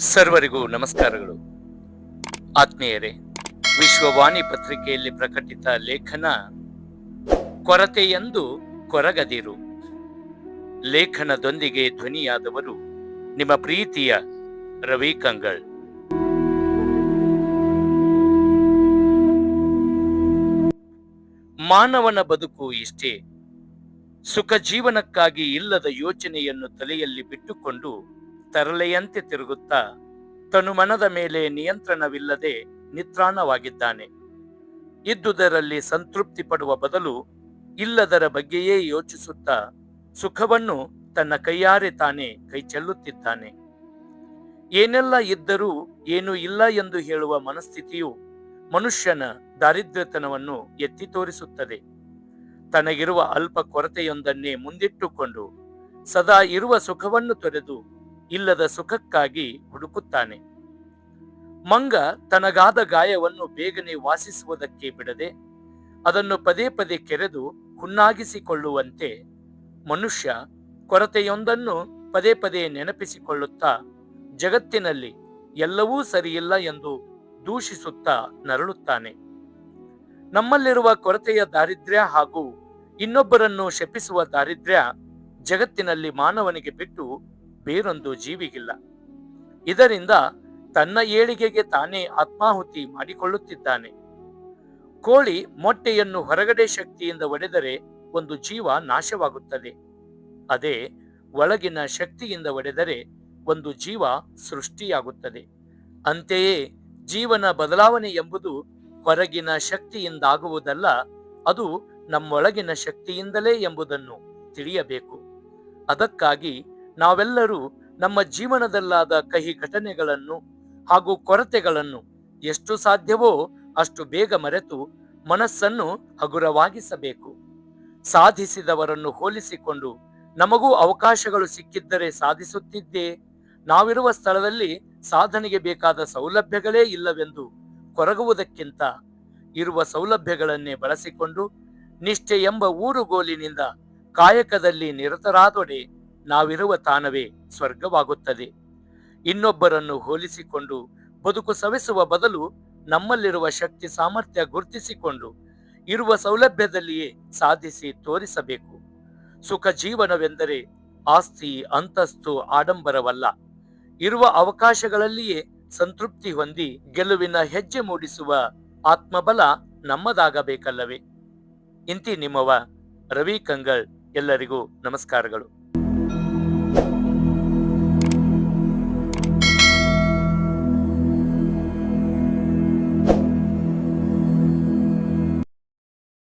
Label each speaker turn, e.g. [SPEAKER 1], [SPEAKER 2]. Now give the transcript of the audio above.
[SPEAKER 1] ಸರ್ವರಿಗೂ ನಮಸ್ಕಾರಗಳು. ಆತ್ಮೀಯರೇ, ವಿಶ್ವವಾಣಿ ಪತ್ರಿಕೆಯಲ್ಲಿ ಪ್ರಕಟಿತ ಲೇಖನ ಕೊರತೆಯೆಂದು ಕೊರಗದಿರು. ಲೇಖನದೊಂದಿಗೆ ಧ್ವನಿಯಾದವರು ನಿಮ್ಮ ಪ್ರೀತಿಯ ರವಿ ಕಂಗಳ್. ಮಾನವನ ಬದುಕು ಇಷ್ಟೇ. ಸುಖ ಜೀವನಕ್ಕಾಗಿ ಇಲ್ಲದ ಯೋಚನೆಯನ್ನು ತಲೆಯಲ್ಲಿ ಬಿಟ್ಟುಕೊಂಡು ತರಲೆಯಂತೆ ತಿರುಗುತ್ತಾ ತನು ಮನದ ಮೇಲೆ ನಿಯಂತ್ರಣವಿಲ್ಲದೆ ನಿತ್ರಾಣವಾಗಿದ್ದಾನೆ. ಇದ್ದುದರಲ್ಲಿ ಸಂತೃಪ್ತಿ ಪಡುವ ಬದಲು ಇಲ್ಲದರ ಬಗ್ಗೆಯೇ ಯೋಚಿಸುತ್ತಾ ಸುಖವನ್ನು ತನ್ನ ಕೈಯಾರೆ ತಾನೇ ಕೈ ಚೆಲ್ಲುತ್ತಿದ್ದಾನೆ ಏನೆಲ್ಲ ಇದ್ದರೂ ಏನೂ ಇಲ್ಲ ಎಂದು ಹೇಳುವ ಮನಸ್ಥಿತಿಯು ಮನುಷ್ಯನ ದಾರಿದ್ರ್ಯತನವನ್ನು ಎತ್ತಿ ತೋರಿಸುತ್ತದೆ. ತನಗಿರುವ ಅಲ್ಪ ಕೊರತೆಯೊಂದನ್ನೇ ಮುಂದಿಟ್ಟುಕೊಂಡು ಸದಾ ಇರುವ ಸುಖವನ್ನು ತೊರೆದು ಇಲ್ಲದ ಸುಖಕ್ಕಾಗಿ ಹುಡುಕುತ್ತಾನೆ. ಮಂಗ ತನಗಾದ ಗಾಯವನ್ನು ಬೇಗನೆ ವಾಸಿಸುವುದಕ್ಕೆ ಬಿಡದೆ, ಅದನ್ನು ಪದೇ ಪದೇ ಕೆರೆದು ಹುಣ್ಣಾಗಿಸಿಕೊಳ್ಳುವಂತೆ ಮನುಷ್ಯ ಕೊರತೆಯೊಂದನ್ನು ಪದೇ ಪದೇ ನೆನಪಿಸಿಕೊಳ್ಳುತ್ತಾ ಜಗತ್ತಿನಲ್ಲಿ ಎಲ್ಲವೂ ಸರಿಯಿಲ್ಲ ಎಂದು ದೂಷಿಸುತ್ತಾ ನರಳುತ್ತಾನೆ. ನಮ್ಮಲ್ಲಿರುವ ಕೊರತೆಯ ದಾರಿದ್ರ್ಯ ಹಾಗೂ ಇನ್ನೊಬ್ಬರನ್ನು ಶಪಿಸುವ ದಾರಿದ್ರ್ಯ ಜಗತ್ತಿನಲ್ಲಿ ಮಾನವನಿಗೆ ಬಿಟ್ಟು ಬೇರೊಂದು ಜೀವಿಗಿಲ್ಲ. ಇದರಿಂದ ತನ್ನ ಏಳಿಗೆಗೆ ತಾನೇ ಆತ್ಮಾಹುತಿ ಮಾಡಿಕೊಳ್ಳುತ್ತಿದ್ದಾನೆ. ಕೋಳಿ ಮೊಟ್ಟೆಯನ್ನು ಹೊರಗಡೆ ಶಕ್ತಿಯಿಂದ ಒಡೆದರೆ ಒಂದು ಜೀವ ನಾಶವಾಗುತ್ತದೆ. ಅದೇ ಒಳಗಿನ ಶಕ್ತಿಯಿಂದ ಒಡೆದರೆ ಒಂದು ಜೀವ ಸೃಷ್ಟಿಯಾಗುತ್ತದೆ. ಅಂತೆಯೇ ಜೀವನ ಬದಲಾವಣೆ ಎಂಬುದು ಹೊರಗಿನ ಶಕ್ತಿಯಿಂದಾಗುವುದಲ್ಲ, ಅದು ನಮ್ಮೊಳಗಿನ ಶಕ್ತಿಯಿಂದಲೇ ಎಂಬುದನ್ನು ತಿಳಿಯಬೇಕು. ಅದಕ್ಕಾಗಿ ನಾವೆಲ್ಲರೂ ನಮ್ಮ ಜೀವನದಲ್ಲಾದ ಕಹಿ ಘಟನೆಗಳನ್ನು ಹಾಗೂ ಕೊರತೆಗಳನ್ನು ಎಷ್ಟು ಸಾಧ್ಯವೋ ಅಷ್ಟು ಬೇಗ ಮರೆತು ಮನಸ್ಸನ್ನು ಹಗುರವಾಗಿಸಬೇಕು. ಸಾಧಿಸಿದವರನ್ನು ಹೋಲಿಸಿಕೊಂಡು ನಮಗೂ ಅವಕಾಶಗಳು ಸಿಕ್ಕಿದ್ದರೆ ಸಾಧಿಸುತ್ತಿದ್ದೇ, ನಾವಿರುವ ಸ್ಥಳದಲ್ಲಿ ಸಾಧನೆಗೆ ಬೇಕಾದ ಸೌಲಭ್ಯಗಳೇ ಇಲ್ಲವೆಂದು ಕೊರಗುವುದಕ್ಕಿಂತ ಇರುವ ಸೌಲಭ್ಯಗಳನ್ನೇ ಬಳಸಿಕೊಂಡು ನಿಷ್ಠೆ ಎಂಬ ಊರುಗೋಲಿನಿಂದ ಕಾಯಕದಲ್ಲಿ ನಿರತರಾದೊಡೆ. ನಾವಿರುವ ತಾನವೇ ಸ್ವರ್ಗವಾಗುತ್ತದೆ. ಇನ್ನೊಬ್ಬರನ್ನು ಹೋಲಿಸಿಕೊಂಡು ಬದುಕು ಸವೆಸುವ ಬದಲು ನಮ್ಮಲ್ಲಿರುವ ಶಕ್ತಿ ಸಾಮರ್ಥ್ಯ ಗುರುತಿಸಿಕೊಂಡು ಇರುವ ಸೌಲಭ್ಯದಲ್ಲಿಯೇ ಸಾಧಿಸಿ ತೋರಿಸಬೇಕು. ಸುಖ ಜೀವನವೆಂದರೆ ಆಸ್ತಿ, ಅಂತಸ್ತು, ಆಡಂಬರವಲ್ಲ. ಇರುವ ಅವಕಾಶಗಳಲ್ಲಿಯೇ ಸಂತೃಪ್ತಿ ಹೊಂದಿ ಗೆಲುವಿನ ಹೆಜ್ಜೆ ಮೂಡಿಸುವ ಆತ್ಮಬಲ ನಮ್ಮದಾಗಬೇಕಲ್ಲವೇ. ಇಂತಿ ನಿಮ್ಮವ ರವಿ ಕಂಗಳ್ ಎಲ್ಲರಿಗೂ ನಮಸ್ಕಾರಗಳು.